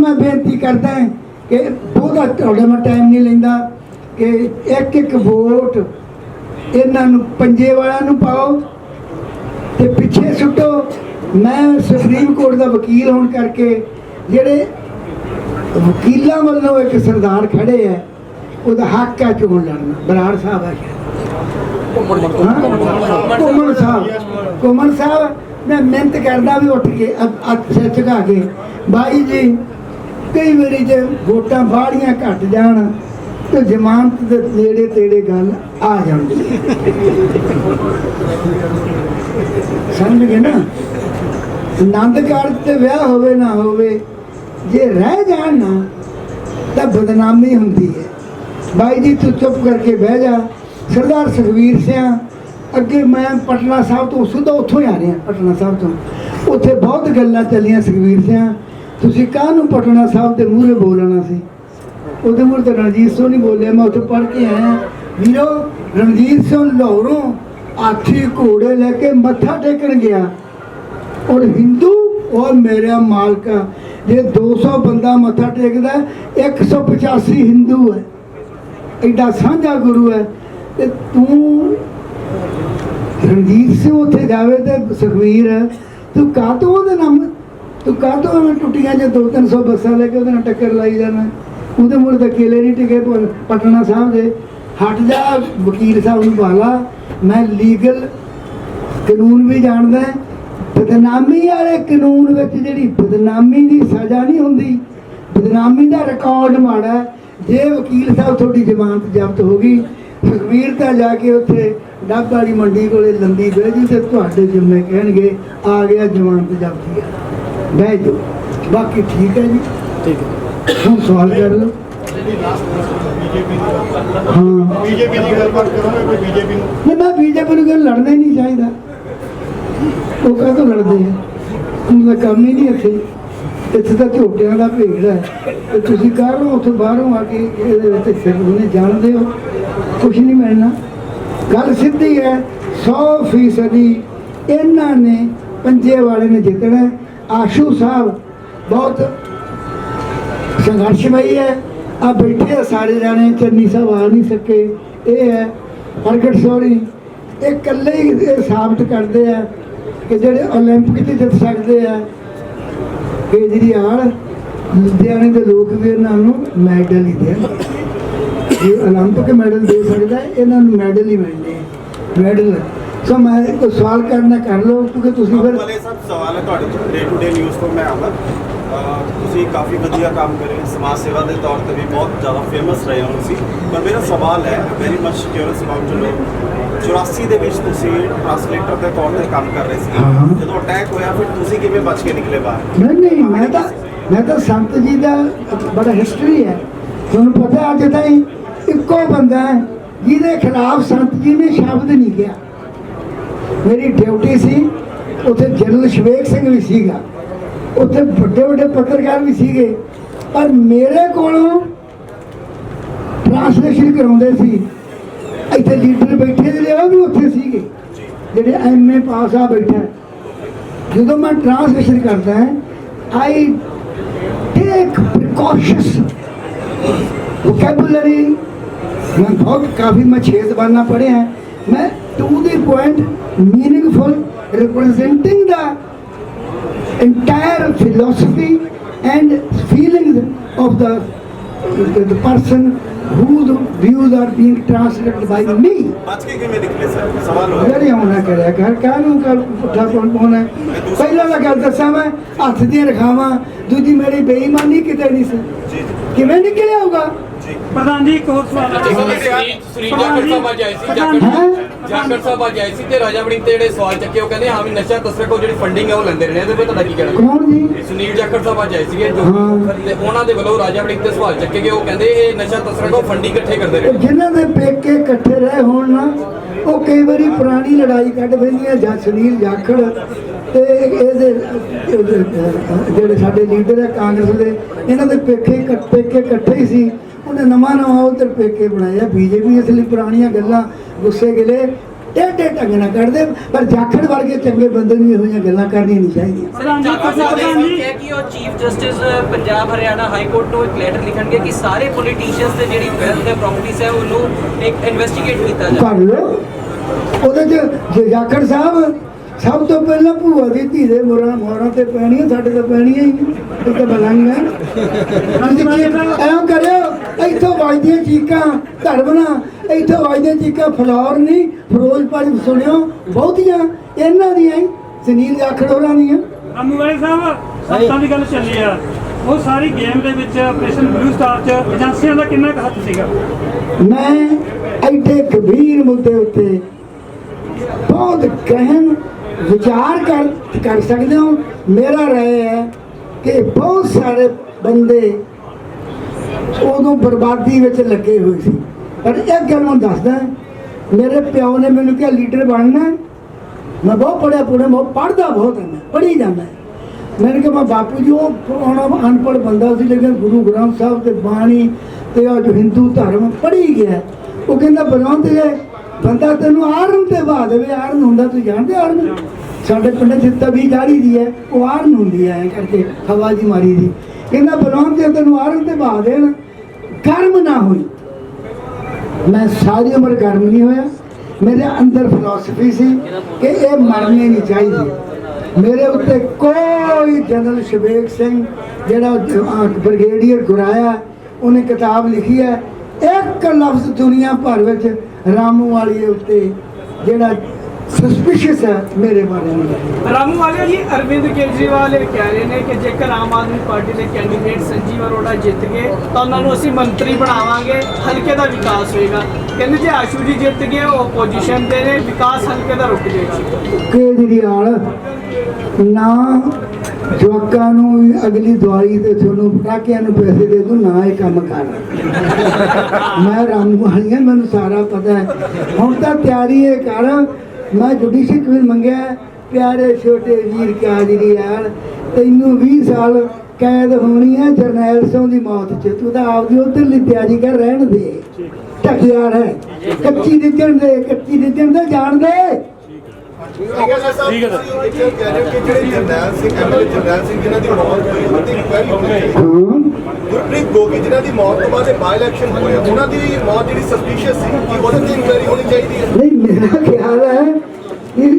ਮੈਂ ਬੇਨਤੀ ਕਰਦਾ ਕਿ ਬਹੁਤਾ ਤੁਹਾਡੇ ਮੈਂ ਟਾਈਮ ਨਹੀਂ ਲੈਂਦਾ ਕਿ ਇੱਕ ਇੱਕ ਵੋਟ ਇਹਨਾਂ ਨੂੰ ਪੰਜੇ ਵਾਲਿਆਂ ਨੂੰ ਪਾਓ ਤੇ ਪਿੱਛੇ ਸੁੱਟੋ। ਮੈਂ ਸੁਪਰੀਮ ਕੋਰਟ ਦਾ ਵਕੀਲ ਹੋਣ ਕਰਕੇ ਜਿਹੜੇ ਵਕੀਲਾਂ ਵੱਲੋਂ ਇੱਕ ਸਰਦਾਰ ਖੜੇ ਹੈ ਉਹਦਾ ਹੱਕ ਹੈ ਚੋਣ ਲੜਨਾ ਬਰਾੜ ਸਾਹਿਬ ਹੈ? ਕੋਮਨ ਸਾਹਿਬ। ਕੋਮਨ ਸਾਹਿਬ, ਮੈਂ ਮਿਹਨਤ ਕਰਦਾ ਵੀ ਉੱਠ ਕੇ ਅ- ਅੱਖ ਝੁਕਾ ਕੇ। ਬਾਈ ਜੀ ਕਈ ਵਾਰੀ ਜੇ ਵੋਟਾਂ ਬਾੜੀਆਂ ਘਟ ਜਾਣ, ਤੇ ਜ਼ਮਾਨਤ ਦੇ ਨੇੜੇ ਤੇੜੇ ਗੱਲ ਆ ਜਾਂਦੀ ਸਮਝ ਗਏ ਨਾ? ਆਨੰਦ ਕਾਰਜ ਤੇ ਵਿਆਹ ਹੋਵੇ ਨਾ ਹੋਵੇ, ਜੇ ਰਹਿ ਜਾਣ ਨਾ, ਤਾਂ ਬਦਨਾਮੀ ਹੁੰਦੀ ਹੈ। ਬਾਈ ਜੀ, ਤੂੰ ਚੁੱਪ ਕਰਕੇ ਬਹਿ ਜਾ। ਸਰਦਾਰ ਸੁਖਵੀਰ ਸਿੰਘ ਅੱਗੇ ਮੈਂ ਪਟਨਾ ਸਾਹਿਬ ਤੋਂ ਸਿੱਧਾ ਉੱਥੋਂ ਹੀ ਆ ਰਿਹਾ, ਪਟਨਾ ਸਾਹਿਬ ਤੋਂ। ਉੱਥੇ ਬਹੁਤ ਗੱਲਾਂ ਚੱਲੀਆਂ ਸੁਖਵੀਰ ਸਿੰਘ ਤੁਸੀਂ ਕਾਹਨੂੰ ਪਟਨਾ ਸਾਹਿਬ ਦੇ ਮੂਹਰੇ ਬੋਲਣਾ ਸੀ? ਉਹਦੇ ਮੂਹਰੇ ਤਾਂ ਰਣਜੀਤ ਸਿੰਘ ਨਹੀਂ ਬੋਲਿਆ, ਮੈਂ ਉੱਥੇ ਪੜ੍ਹ ਕੇ ਆਇਆ। ਵੀਰੋ, ਰਣਜੀਤ ਸਿੰਘ ਲਾਹੌਰੋਂ ਆਖੀ ਘੋੜੇ ਲੈ ਕੇ ਮੱਥਾ ਟੇਕਣ ਗਿਆ। ਔਰ ਹਿੰਦੂ ਔਰ ਮੇਰਾ ਮਾਲਕਾ ਜੇ 200 ਬੰਦਾ ਮੱਥਾ ਟੇਕਦਾ 185 ਹਿੰਦੂ ਹੈ। ਐਡਾ ਸਾਂਝਾ ਗੁਰੂ ਹੈ। ਤੇ ਤੂੰ ਰਣਜੀਤ ਸਿੰਘ ਉੱਥੇ ਜਾਵੇ ਤੇ ਸੁਖਵੀਰ ਤੂੰ ਕਾਹ ਕਾਹਤੋਂ ਉਹਦੇ ਨਾਮ ਤੂੰ ਕਾਹਤੋਂ ਐਵੇਂ ਟੁੱਟੀਆਂ ਜੇ 2-300 ਬੱਸਾਂ ਲੈ ਕੇ ਉਹਦੇ ਨਾਲ ਟੱਕਰ ਲਾਈ ਜਾਣਾ? ਉਹਦੇ ਮੁੜ ਤਾਂ ਕੇਲੇ ਨਹੀਂ ਟਿਕੇ ਪਟਨਾ ਸਾਹਿਬ ਦੇ। ਹਟ ਜਾ, ਵਕੀਲ ਸਾਹਿਬ ਨੂੰ ਬਾਲਾ। ਮੈਂ ਲੀਗਲ ਕਾਨੂੰਨ ਵੀ ਜਾਣਦਾ ਬਦਨਾਮੀ ਵਾਲੇ ਕਾਨੂੰਨ ਵਿੱਚ ਜਿਹੜੀ ਬਦਨਾਮੀ ਦੀ ਸਜ਼ਾ ਨਹੀਂ ਹੁੰਦੀ, ਬਦਨਾਮੀ ਦਾ ਰਿਕਾਰਡ ਮਾੜਾ ਜੇ ਵਕੀਲ ਸਾਹਿਬ ਤੁਹਾਡੀ ਜ਼ਮਾਨਤ ਜ਼ਬਤ ਹੋ ਗਈ ਸੁਖਵੀਰ ਤਾਂ ਜਾ ਕੇ ਉੱਥੇ ਡੱਬ ਵਾਲੀ ਮੰਡੀ ਕੋਲੇ ਲੰਦੀ ਬਹਿ ਜੀ ਤੇ ਤੁਹਾਡੇ ਜਿੰਮੇ ਕਹਿਣਗੇ, ਆ ਗਿਆ ਜ਼ਮਾਨਤ ਜ਼ਬਤੀ ਹੈ ਬਹਿ ਜਾਓ। ਬਾਕੀ ਠੀਕ ਹੈ ਜੀ। ਠੀਕ ਹੈ। ਹੁਣ ਸਵਾਲ ਕਰ ਲਓ। ਹਾਂ। ਬੀਜੇਪੀ ਦੀ ਗੱਲਬਾਤ ਕਰੋਗੇ ਕੋਈ ਬੀਜੇਪੀ ਨੂੰ? ਨਹੀਂ ਮੈਂ ਬੀਜੇਪੀ ਨੂੰ ਗੱਲ ਲੜਨਾ ਹੀ ਨਹੀਂ ਚਾਹੀਦਾ। ਉਹ ਕਾਹਤੋਂ ਲੜਦੇ ਆ? ਉਹਨਾਂ ਦਾ ਕੰਮ ਹੀ ਨਹੀਂ ਇੱਥੇ। ਇੱਥੇ ਤਾਂ ਝੋਟਿਆਂ ਦਾ ਭੇੜ ਹੈ। ਤੇ ਤੁਸੀਂ ਕਹ ਲਓ ਉੱਥੇ ਬਾਹਰੋਂ ਆ ਕੇ ਇਹਦੇ ਵਿੱਚ ਫਿਰ ਉਹਨੇ ਜਾਣਦੇ ਹੋ। ਕੁਝ ਨਹੀਂ ਮਿਲਣਾ। ਗੱਲ ਸਿੱਧੀ ਹੈ 100 ਫੀਸਦੀ ਇਹਨਾਂ ਨੇ ਪੰਜੇ ਵਾਲੇ ਨੇ ਜਿੱਤਣਾ ਹੈ। ਆਸ਼ੂ ਸਾਹਿਬ ਬਹੁਤ ਸੰਘਰਸ਼ਮਈ ਹੈ ਆ ਬੈਠੇ ਆ ਸਾਰੇ ਜਾਣੇ ਚੰਨੀ ਸਾਹਿਬ ਆ ਨਹੀਂ ਸਕੇ ਇਹ ਹੈ ਪ੍ਰਗਟ ਸੋਰੀ ਇਹ ਇਕੱਲੇ ਹੀ ਇਹ ਸਾਬਤ ਕਰਦੇ ਆ ਕਿ ਜਿਹੜੇ 올림픽 ਤੇ ਜਿੱਤ ਸਕਦੇ ਆ ਕੇਜਰੀਵਾਲ ਲੁਧਿਆਣੇ ਦੇ ਲੋਕ ਵੀ ਇਹਨਾਂ ਨੂੰ ਮੈਡਲ ਹੀ ਦੇਣ ਇਹ 올림픽 ਮੈਡਲ ਦੇ ਸਕਦਾ ਹੈ, ਇਹਨਾਂ ਨੂੰ ਮੈਡਲ ਹੀ ਮਿਲਣੇ ਆ। ਮੈਡਲ ਸੋ ਮੈਂ ਕੋਈ ਸਵਾਲ ਕਰਨਾ ਕਰ ਲਓ ਕਿਉਂਕਿ ਤੁਸੀਂ ਫਿਰ ਵਾਲੇ ਸਭ ਸਵਾਲ ਹੈ ਤੁਹਾਡੇ ਤੋਂ ਡੇ ਟੂ ਡੇ ਨਿਊਜ਼ ਤੋਂ ਮੈਂ ਆਵਾਂ। ਤੁਸੀਂ ਕਾਫੀ ਵਧੀਆ ਕੰਮ ਕਰ ਸਮਾਜ ਸੇਵਾ ਦੇ ਤੌਰ ਤੇ ਵੀ ਬਹੁਤ ਜ਼ਿਆਦਾ ਫੇਮਸ ਰਹੇ ਹੋ ਤੁਸੀਂ। ਪਰ ਮੇਰਾ ਸਵਾਲ ਹੈ very much curious about you 84 ਦੇ ਵਿੱਚ ਤੁਸੀਂ ਟ੍ਰਾਂਸਲੇਟਰ ਦੇ ਤੌਰ ਤੇ ਕੰਮ ਕਰ ਰਹੇ। ਸੀ। ਜਦੋਂ ਅਟੈਕ ਹੋਇਆ ਫਿਰ ਤੁਸੀਂ ਕਿਵੇਂ ਬਚ ਕੇ ਨਿਕਲੇ ਬਾਹਰ? ਨਹੀਂ ਨਹੀਂ ਮੈਂ ਤਾਂ ਮੈਂ ਤਾਂ ਸੰਤ ਜੀ ਦਾ ਬੜਾ ਹਿਸਟਰੀ ਹੈ। ਤੁਹਾਨੂੰ ਪਤਾ ਅੱਜ ਤਾਈਂ ਇੱਕੋ ਬੰਦਾ ਹੈ ਜਿਹਦੇ ਖਿਲਾਫ ਸੰਤ ਜੀ ਨੇ ਸ਼ਬਦ ਨਹੀਂ ਕਿਹਾ। ਮੇਰੀ ਡਿਊਟੀ ਸੀ, ਉੱਥੇ ਜਨਰਲ ਸ਼ਵੇਕ ਸਿੰਘ ਵੀ ਸੀਗਾ। ਉੱਥੇ ਵੱਡੇ ਵੱਡੇ ਪੱਤਰਕਾਰ ਵੀ ਸੀਗੇ। ਪਰ ਮੇਰੇ ਕੋਲੋਂ ਟ੍ਰਾਂਸਲੇਸ਼ਨ ਕਰਾਉਂਦੇ ਸੀ। ਇੱਥੇ ਲੀਡਰ ਬੈਠੇ ਜਿਹੜੇ ਉਹ ਵੀ ਉੱਥੇ ਸੀਗੇ। ਜਿਹੜੇ ਐਮਏ ਪਾਸ ਆ ਬੈਠੇ ਜਦੋਂ ਮੈਂ ਟ੍ਰਾਂਸਲੇਸ਼ਨ ਕਰਦਾ ਆਈ ਟੇਕ ਪ੍ਰੀਕਾਸ਼ਨਸ ਵੋਕੈਬੂਲਰੀ ਮੈਂ ਬਹੁਤ ਕਾਫੀ ਮੈਂ ਛੇ ਜ਼ਬਾਨਾਂ ਪੜ੍ਹਿਆ। ਹੈ ਮੈਂ to the point meaningful representing entire philosophy and feelings of the, the, the person whose views are being translated by me. ਬਚ ਕੇ ਕਰਿਆ ਕਰ ਕਾਹਨੂੰ ਕਰ ਪੁੱਠਾ ਕੌਣ ਪਾਉਣਾ ਪਹਿਲਾਂ ਤਾਂ ਗੱਲ ਦੱਸਾਂ ਮੈਂ ਹੱਥ ਦੀਆਂ ਰਖਾਵਾਂ ਦੂਜੀ ਮੇਰੀ ਬੇਈਮਾਨੀ ਕਿਤੇ ਨਹੀਂ ਸੀ ਕਿਵੇਂ ਨਿਕਲਿਆ ਹੋਊਗਾ ਪ੍ਰਧਾਨ ਜੀ ਇੱਕ ਹੋਰ ਸਵਾਲ ਹੈ ਸ੍ਰੀ ਜਾਖੜ ਸਾਹਿਬ ਅੱਜ ਆਏ ਸੀ ਜਾਖੜ ਹੈ ਜਾਖੜ ਸਾਹਿਬ ਅੱਜ ਆਏ ਸੀ ਤੇ ਰਾਜਾ ਵੜਿੰਗ ਤੇ ਜਿਹੜੇ ਸਵਾਲ ਚੱਕੇ ਉਹ ਕਹਿੰਦੇ ਹਾਂ ਵੀ ਨਸ਼ਾ ਤਸਕਰ ਕੋਲ ਜਿਹੜੀ ਫੰਡਿੰਗ ਹੈ ਉਹ ਲੈਂਦੇ ਰਹੇ ਨੇ ਬਾਰੇ ਤੁਹਾਡਾ ਕੀ ਕਹਿਣਾ? ਕੌਣ ਜੀ? ਸੁਨੀਲ ਜਾਖੜ ਸਾਹਿਬ ਅੱਜ ਆਏ ਸੀਗੇ ਜੋ ਹਾਂ। ਤੇ ਉਹਨਾਂ ਦੇ ਵੱਲੋਂ ਰਾਜਾ ਵੜਿੰਗ ਤੇ ਸਵਾਲ ਚੱਕੇ ਗਏ ਉਹ ਕਹਿੰਦੇ ਇਹ ਨਸ਼ਾ ਤਸਕਰ ਕੋਲ ਫੰਡਿੰਗ ਇਕੱਠੇ ਕਰਦੇ ਰਹੇ। ਜਿਨ੍ਹਾਂ ਦੇ ਪੇਕੇ ਇਕੱਠੇ ਰਹੇ ਹੋਣ ਨਾ ਉਹ ਕਈ ਵਾਰੀ ਪੁਰਾਣੀ ਲੜਾਈ ਕੱਢ ਪੈਂਦੀਆਂ ਜਾਂ ਸੁਨੀਲ ਜਾਖੜ ਤੇ ਇਹਦੇ ਜਿਹੜੇ ਸਾਡੇ ਲੀਡਰ ਹੈ ਕਾਂਗਰਸ ਦੇ ਇਹਨਾਂ ਦੇ ਪੇਕੇ ਇਕੱਠੇ ਪੇਕੇ ਇਕੱਠੇ ਹੀ ਸੀ। ਉਹਨੇ ਨਵਾਂ ਨਵਾਂ ਉਧਰ ਪੇਕੇ ਬਣਾਇਆ ਬੀਜੇਪੀ ਇਸ ਲਈ ਪੁਰਾਣੀਆਂ ਗੱਲਾਂ ਗੁੱਸੇ ਗਿਲੇ। ਟੇਢੇ ਢੰਗ ਨਾਲ ਕੱਢਦੇ ਪਰ ਜਾਖੜ ਵਰਗੇ ਚੰਗੇ ਬੰਦੇ ਨੂੰ ਇਹੋ ਜਿਹੀਆਂ ਗੱਲਾਂ ਕਰਨੀਆਂ ਨਹੀਂ ਚਾਹੀਦੀਆਂ। ਪ੍ਰਧਾਨ ਜੀ ਤੁਸੀਂ ਪ੍ਰਧਾਨ ਜੀ ਕਿਹਾ ਕਿ ਉਹ chief justice Punjab Haryana high court ਨੂੰ ਇੱਕ ਲੈਟਰ ਲਿਖਣਗੇ ਕਿ ਸਾਰੇ ਪੋਲੀਟੀਸ਼ੀਅਨਸ ਦੇ ਜਿਹੜੀ ਵੈਲਥ ਹੈ ਪ੍ਰਾਪਰਟੀਜ਼ ਹੈ ਉਹਨੂੰ ਇੱਕ ਇਨਵੈਸਟੀਗੇਟ ਕੀਤਾ ਜਾਵੇ। ਕਰ ਲਓ। ਉਹਦੇ ਚ ਜੇ ਜਾਖੜ ਸਾਹਿਬ ਸਭ ਤੋਂ ਪਹਿਲਾਂ ਭੂਆ ਦੀ ਧੀ ਦੇ ਮੋਰਾਂ ਮੋਰਾਂ ਤੇ ਪੈਣੀਆਂ ਸਾਡੇ ਤੇ ਪੈਣੀਆਂ ਹੀ ਤਾਂ ਬਲੰਗ ਹੈ। ਐਂ ਕਰਿਓ। ਇੱਥੋਂ ਵੱਜਦੀਆਂ ਚੀਕਾਂ ਧਰਮਣਾ ਇੱਥੋਂ ਵੱਜਦੀਆਂ ਚੀਕਾਂ ਫਲੌਰ ਨਹੀਂ ਫਿਰੋਜ਼ਪੁਰ ਸੁਣਿਓ ਬਹੁਤੀਆਂ ਇਹਨਾਂ ਦੀਆਂ ਹੀ ਸੁਨੀਲ ਜਾਖੜ ਹੋਰਾਂ ਦੀਆਂ। ਰਾਮੂ ਵਾਲੇ ਸਾਹਿਬ ਸੱਤਾਂ ਦੀ ਗੱਲ ਚੱਲੀ ਆ। ਉਹ ਸਾਰੀ ਗੇਮ ਦੇ ਵਿੱਚ ਆਪਰੇਸ਼ਨ ਬਲੂ ਸਟਾਰ ਚ ਏਜੰਸੀਆਂ ਦਾ ਕਿੰਨਾ ਕੁ ਹੱਥ ਸੀਗਾ? ਮੈਂ ਐਡੇ ਗੰਭੀਰ ਮੁੱਦੇ ਉੱਤੇ ਬਹੁਤ ਗਹਿਨ ਵਿਚਾਰ ਕਰ ਕਰ ਸਕਦੇ ਹੋ। ਮੇਰਾ ਰਾਏ ਹੈ ਕਿ ਬਹੁਤ ਸਾਰੇ ਬੰਦੇ ਉਦੋਂ ਬਰਬਾਦੀ ਵਿੱਚ ਲੱਗੇ ਹੋਏ ਸੀ। ਪਰ ਇੱਕ ਗੱਲ ਮੈਂ ਦੱਸਦਾ ਮੇਰੇ ਪਿਓ ਨੇ ਮੈਨੂੰ ਕਿਹਾ, ਲੀਡਰ ਬਣਨਾ ਮੈਂ ਬਹੁਤ ਪੜਿਆ ਪੂਰਾ ਮੈਂ ਪੜਦਾ ਬਹੁਤ ਹਾਂ, ਮੈਂ ਪੜ੍ਹੀ ਜਾਂਦਾ ਮੈਨੂੰ ਕਿਹਾ, ਮੈਂ ਬਾਪੂ ਜੀ, ਉਹ ਪੁਰਾਣਾ ਅਨਪੜ੍ਹ ਬੰਦਾ ਸੀ, ਲੇਕਿਨ ਗੁਰੂ ਗ੍ਰੰਥ ਸਾਹਿਬ ਤੇ ਬਾਣੀ ਤੇ ਉਹ ਹਿੰਦੂ ਧਰਮ ਪੜ੍ਹੀ ਗਿਆ ਉਹ ਕਹਿੰਦਾ ਬਲਵੰਤ ਜੇ ਬੰਦਾ ਤੈਨੂੰ ਆਰਨ ਤੇ ਬਾਹ ਦੇਵੇ ਆਰਨ ਹੁੰਦਾ ਤੂੰ ਜਾਣਦੇ ਆਰਨ ਸਾਡੇ ਪਿੰਡ ਜਿੱਤਾ ਵੀ ਜਾੜੀ ਦੀ ਹੈ, ਉਹ ਆਰਨ ਹੁੰਦੀ ਹੈ, ਐਂ ਕਰਕੇ ਹਵਾ ਜੀ ਮਾਰੀ ਦੀ। ਕਹਿੰਦਾ ਬਲਵੰਤ ਜੇ ਤੈਨੂੰ ਆਰਨ ਤੇ ਬਾਹ ਦੇਣ। ਕਰਮ ਨਾ ਹੋਈ। ਮੈਂ ਸਾਰੀ ਉਮਰ ਗਰਮ ਨਹੀਂ ਹੋਇਆ। ਮੇਰੇ ਅੰਦਰ ਫਿਲਾਸਫੀ ਸੀ ਕਿ ਇਹ ਮਰਨੇ ਨਹੀਂ ਚਾਹੀਦੀ। ਮੇਰੇ ਉੱਤੇ ਕੋਈ ਜਨਰਲ ਸ਼ਬੇਕ ਸਿੰਘ, ਜਿਹੜਾ ਬ੍ਰਿਗੇਡੀਅਰ ਗੁਰਾਇਆ, ਉਹਨੇ ਕਿਤਾਬ ਲਿਖੀ ਹੈ। ਇੱਕ ਲਫ਼ਜ਼ ਦੁਨੀਆ ਭਰ ਵਿੱਚ ਰਾਮੂ ਵਾਲੀ ਉੱਤੇ ਜਿਹੜਾ ਸਸਪੀਸ਼ੀਅਸ ਹੈ ਮੇਰੇ ਬਾਰੇ ਨਹੀਂ। ਰਾਮੂ ਵਾਲਿਆ ਜੀ ਅਰਵਿੰਦ ਕੇਜਰੀਵਾਲ ਇਹ ਕਹਿ ਰਹੇ ਨੇ ਕਿ ਜੇਕਰ ਆਮ ਆਦਮੀ ਪਾਰਟੀ ਦੇ ਕੈਂਡੀਡੇਟ ਸੰਜੀਵ ਅਰੋੜਾ ਜਿੱਤ ਗਏ ਤਾਂ ਉਹਨਾਂ ਨੂੰ ਅਸੀਂ ਮੰਤਰੀ ਬਣਾਵਾਂਗੇ ਹਲਕੇ ਦਾ ਵਿਕਾਸ ਹੋਏਗਾ। ਕਹਿੰਦੇ ਜੇ ਆਸ਼ੂ ਜੀ ਜਿੱਤ ਗਏ ਉਹ ਆਪੋਜੀਸ਼ਨ ਦੇ ਨੇ ਵਿਕਾਸ ਹਲਕੇ ਦਾ ਰੁਕ ਜਾਏਗਾ। ਕੇਜਰੀਵਾਲ ਨਾ ਜਵਾਕਾਂ ਨੂੰ ਅਗਲੀ ਦਿਵਾਲੀ ਤੇ ਤੁਹਾਨੂੰ ਪਟਾਕਿਆਂ ਨੂੰ ਪੈਸੇ ਦੇ ਦੂੰ ਨਾ ਇਹ ਕੰਮ ਕਰ। ਮੈਂ ਰਾਮ ਵਾਲੀਆਂ ਮੈਨੂੰ ਸਾਰਾ ਪਤਾ ਹੈ। ਹੁਣ ਤਾਂ ਤਿਆਰੀ ਇਹ ਕਰ ਮੈਂ ਜੁਡੀਸ਼ੀ ਕਵਿਲ ਮੰਗਿਆ ਪਿਆਰੇ ਛੋਟੇ ਵੀਰ ਕਾਜਰੀ ਯਾਰ ਤੈਨੂੰ 20 ਸਾਲ ਕੈਦ ਹੋਣੀ ਹੈ ਜਰਨੈਲ ਸਿੰਘ ਦੀ ਮੌਤ ਚ। ਤੂੰ ਤਾਂ ਆਪਦੀ ਉਧਰਲੀ ਤਿਆਰੀ ਕਰ ਰਹਿਣ ਦੇ। ਢੱਕਿਆ ਹੈ ਕੱਚੀ ਦਿੱਜਣ ਦੇ ਕੱਚੀ ਦਿੱਜਣ ਦੇ ਜਾਣ ਦੇ। ਠੀਕ ਹੈ ਕਿ ਜਿਹੜੇ ਜਰਨੈਲ ਸਿੰਘ ਐਮਐਲਏ ਜਰਨੈਲ ਸਿੰਘ ਜਿਨ੍ਹਾਂ ਦੀ ਮੌਤ ਹੋਈ ਉਹਦੀ ਇਨਕੁਆਇਰੀ ਹੋਣੀ ਚਾਹੀਦੀ ਗੁਰਪ੍ਰੀਤ ਗੋਗੀ ਜਿਨ੍ਹਾਂ ਦੀ ਮੌਤ ਤੋਂ ਬਾਅਦ ਇਹ ਬਾਈ ਇਲੈਕਸ਼ਨ ਹੋਇਆ ਉਹਨਾਂ ਦੀ ਮੌਤ ਜਿਹੜੀ ਸਸਪੀਸ਼ੀਅਸ ਸੀ ਕਿ ਉਹਦੇ ਤੇ ਇਨਕੁਆਇਰੀ ਹੋਣੀ ਚਾਹੀਦੀ ਹੈ? ਨਹੀਂ ਮੇਰਾ ਖਿਆਲ ਹੈ ਕਿ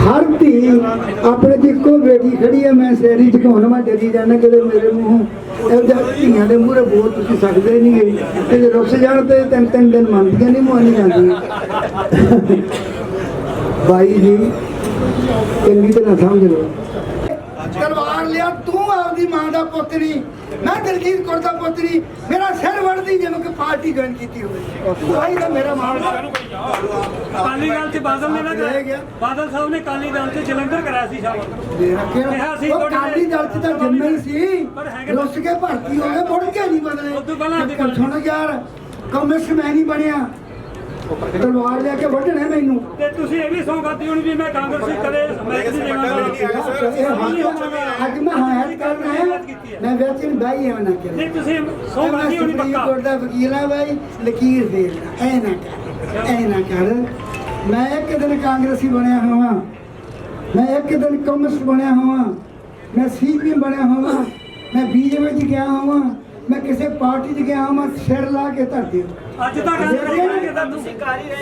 ਹਰ ਧੀ ਆਪਣੇ ਦੀ ਇੱਕੋ ਬੇਟੀ ਖੜੀ ਹੈ ਮੈਂ ਸੈਰੀ ਝਕਾਉਣ ਮੈਂ ਡਰੀ ਜਾਣਾ ਕਿਤੇ ਮੇਰੇ ਮੂੰਹੋਂ ਇਹ ਜਿਹਾ ਧੀਆਂ ਦੇ ਮੂਹਰੇ ਬੋਲ ਤੁਸੀਂ ਸਕਦੇ ਨਹੀਂ ਗੇ। ਤੇ ਜੇ ਰੁੱਸ ਜਾਣ ਤੇ ਤਿੰਨ ਤਿੰਨ ਦਿਨ ਮੰਨਦੀਆਂ ਨਹੀਂ ਮੂੰਹ ਨਹੀਂ ਜਾਂਦੀਆਂ ਬਾਈ ਜੀ ਚੰਗੀ ਤਰ੍ਹਾਂ ਸਮਝ ਲਓ। ਤਲਵਾਰ ਲਿਆ ਤੂੰ ਆਪਦੀ ਮਾਂ ਦਾ ਪੁੱਤ ਨਹੀਂ ਮੈਂ ਦਲਜੀਤ ਕੌਰ ਦਾ ਪੁੱਤ ਨਹੀਂ ਮੇਰਾ ਸਿਰ ਵੜਦੀ ਜਿਵੇਂ ਕਿ ਪਾਰਟੀ ਜੁਆਇਨ ਕੀਤੀ ਹੋਵੇ। ਭਾਈ ਦਾ ਮੇਰਾ ਮਾਣ ਅਕਾਲੀ ਦਲ ਚ ਬਾਦਲ ਨੇ ਨਾ। ਬਾਦਲ ਸਾਹਿਬ ਨੇ ਅਕਾਲੀ ਦਲ ਚ ਜਲੰਧਰ ਕਰਾਇਆ ਸੀ ਸ਼ਾਮਲ ਕਿਹਾ ਸੀ ਕਿਹੜਾ ਉਹ ਤੁਹਾਡੇ ਕਾਲੀ ਦਲ ਤਾਂ ਜੰਮੇ ਸੀ। ਰੁੱਸ ਕੇ ਭਰਤੀ ਹੋ ਗਏ ਮੁੜ ਕੇ ਨਹੀਂ ਬਦਲੇ। ਸੁਣ ਯਾਰ ਕਮਿਸ਼ਨ ਮੈਂ ਨਹੀਂ ਬਣਿਆ। ਤਲਵਾਰ ਲੈ ਕੇ ਵੱਢਣਾ ਮੈਨੂੰ। ਤੇ ਤੁਸੀਂ ਇਹ ਵੀ ਸੌਂ ਖਾਦੀ ਹੋਣੀ ਵੀ ਮੈਂ ਕਾਂਗਰਸੀ ਕਦੇ ਮੈਂ ਨਹੀਂ ਦੇਵਾਂਗਾ ਇਹ ਹੱਕ- ਅੱਜ ਮੈਂ ਹਾਇਰ ਕਰਨਾ ਹੈ। ਮੈਂ ਵਿੱਚ ਨਹੀਂ ਬਾਈ ਐ ਨਾ ਕਰੇ ਨਹੀਂ ਤੁਸੀਂ ਸੌਂ ਖਾਦੀ ਹੋਣੀ ਪੱਕਾ। ਕੋਰਟ ਦਾ ਵਕੀਲ ਆ ਬਾਈ ਲਕੀਰ ਦੇ ਐ ਨਾ ਕਰ ਐ ਨਾ ਕਰ। ਮੈਂ ਇੱਕ ਦਿਨ ਕਾਂਗਰਸੀ ਬਣਿਆ ਹੋਵਾਂ। ਮੈਂ ਇੱਕ ਦਿਨ ਕਮਿਊਨਿਸਟ ਬਣਿਆ ਹੋਵਾਂ। ਮੈਂ ਸੀਪੀਐਮ ਬਣਿਆ ਹੋਵਾਂ। ਮੈਂ ਬੀਜੇਪੀ 'ਚ ਗਿਆ ਹੋਵਾਂ। ਮੈਂ ਕਿਸੇ ਪਾਰਟੀ 'ਚ ਗਿਆ ਹੋਵਾਂ ਸਿਰ ਲਾ ਕੇ ਧਰ ਦਿਓ ਅੱਜ ਤਾਂ ਗੱਲ ਕਰਾਂਗੇ ਤੁਹਾਨੂੰ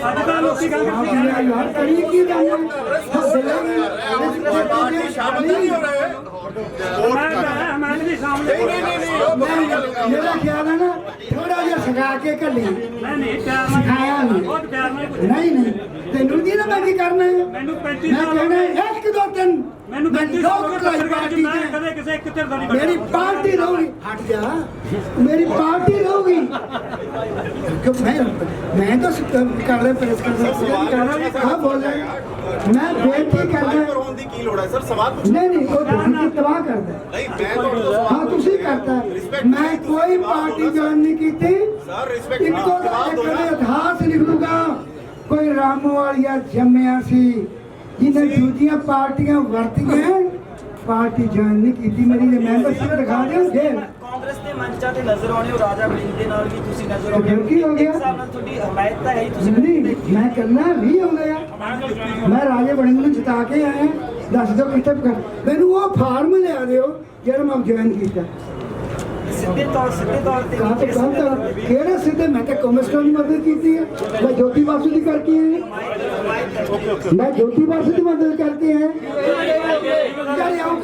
ਅੱਜ ਤਾਂ ਲੋਕੀ ਗੱਲ ਕਰਦੇ ਮੇਰਾ ਯਾਰ ਕਰੀ ਕੀ ਗੱਲ ਪਾਰਟੀ ਸ਼ਾਮਲ ਨਹੀਂ ਹੋ ਰਹੇ ਮੈਂ ਮੈਂ ਵੀ ਸਾਹਮਣੇ ਮੈਂ- ਮੇਰਾ ਖਿਆਲ ਹੈ ਨਾ ਥੋੜਾ ਜਿਹਾ ਸਗਾ ਕੇ ਘੱਲੀ। ਮੈਂ ਨਹੀਂ ਪਿਆਰ ਨਾਲ ਸਿਖਾਇਆ ਨਹੀਂ। ਬਹੁਤ ਪਿਆਰ ਨਾਲ। ਨਹੀਂ ਨਹੀਂ ਤੈਨੂੰ ਨਹੀਂ ਨਾ ਮੈਂ ਕੀ ਕਰਨਾ? ਹੈ ਮੈਨੂੰ 35 ਮੈਂ ਸਾਲ ਹੈ, ਇੱਕ ਦੋ ਤਿੰਨ। ਮੈਨੂੰ ਮੈਂ 35 ਸਾਲ ਹੋ ਲੋਕ ਗਏ ਲਾਈ ਸਰਕਾਰ ਚ ਪਾਰਟੀ ਮੈਂ ਚ ਕਦੇ ਕਿਸੇ ਇੱਕ ਧਿਰ ਦਾ ਨਹੀਂ ਮੇਰੀ ਬੈਠਾ ਪਾਰਟੀ ਰਹੂਗੀ। ਹਟ ਜਾ। ਮੇਰੀ ਪਾਰਟੀ ਰਹੂਗੀ। ਕਿ ਮੈਂ ਮੈਂ ਤਾਂ ਸ- ਕਰ ਰਿਹਾ ਪ੍ਰੈਸ ਕਰ ਹਾਂ ਬੋਲ ਰਿਹਾ ਮੈਂ ਬੇਨਤੀ ਪਰ ਕਰਦਾ ਹੋਣ ਦੀ ਕੀ ਲੋੜ ਹੈ? ਸਰ ਸਵਾਲ ਪੁੱਛ ਨਹੀਂ ਨਹੀਂ ਉਹ ਬੇਨਤੀ ਤਬਾਹ ਕਰਦਾ। ਨਹੀਂ ਮੈਂ ਤੁਹਾਡੇ ਤੋਂ ਸਵਾਲ ਹਾਂ ਤੁਸੀਂ ਕਰਤਾ। ਮੈਂ ਕੋਈ ਪਾਰਟੀ ਜੁਆਇਨ ਨਹੀਂ ਕੀਤੀ। ਸਰ ਰਿਸਪੈਕਟ ਇੱਕੋ ਇਤਿਹਾਸ ਲਿਖ ਲੂਗਾ ਕੋਈ ਰਾਮੋਵਾਲੀਆ ਜੰਮਿਆ ਸੀ। ਜਿਹਨੇ ਦੂਜੀਆਂ ਪਾਰਟੀਆਂ ਵਰਤੀਆਂ ਪਾਰਟੀ ਜੁਆਇਨ ਨਹੀਂ ਕੀਤੀ ਮੇਰੀ ਮੈਂਬਰਸ਼ਿਪ ਦਿਖਾ ਦਿਓ ਜੇ। ਕਾਂਗਰਸ ਦੇ ਮੰਚਾਂ ਤੇ ਨਜ਼ਰ ਆਉਣੇ ਹੋ ਰਾਜਾ ਵੜਿੰਗ ਦੇ ਨਾਲ ਵੀ ਤੁਸੀਂ ਨਜ਼ਰ ਆਉਂਦੇ ਫਿਰ ਕੀ ਹੋ ਗਿਆ? ਹਿਸਾਬ ਨਾਲ ਤੁਹਾਡੀ ਹਮਾਇਤ ਤਾਂ ਹੈ ਹੀ ਤੁਸੀਂ ਨਹੀਂ ਮੈਂ ਕੱਲਾ ਵੀ ਆਉਂਦਾ ਆ। ਮੈਂ ਰਾਜੇ ਵੜਿੰਗ ਨੂੰ ਜਿਤਾ ਕੇ ਆਇਆ। ਦੱਸ ਦਿਓ ਕਿੱਥੇ ਕਰ ਮੈਨੂੰ ਉਹ ਫਾਰਮ ਲਿਆ ਦਿਓ ਜਿਹੜਾ ਮੈਂ ਜੁਆਇਨ ਕੀਤਾ। ਸਿੱਧੇ ਤੌਰ ਸਿੱਧੇ ਤੌਰ ਤਾਂ ਕਿਹੜੇ ਸਿੱਧੇ ਮੈਂ ਤਾਂ ਕਮਿਸਟਰ ਦੀ ਮਦਦ ਕੀਤੀ ਹੈ। ਮੈਂ ਜੋਤੀ ਬਾਸੂ ਦੀ ਕਰਕੇ ਆਇਆ। ਮੈਂ ਜੋਤੀ ਬਾਸੂ ਦੀ ਮਦਦ ਕਰਕੇ ਆਇਆ ਯਾਰ ਆਉ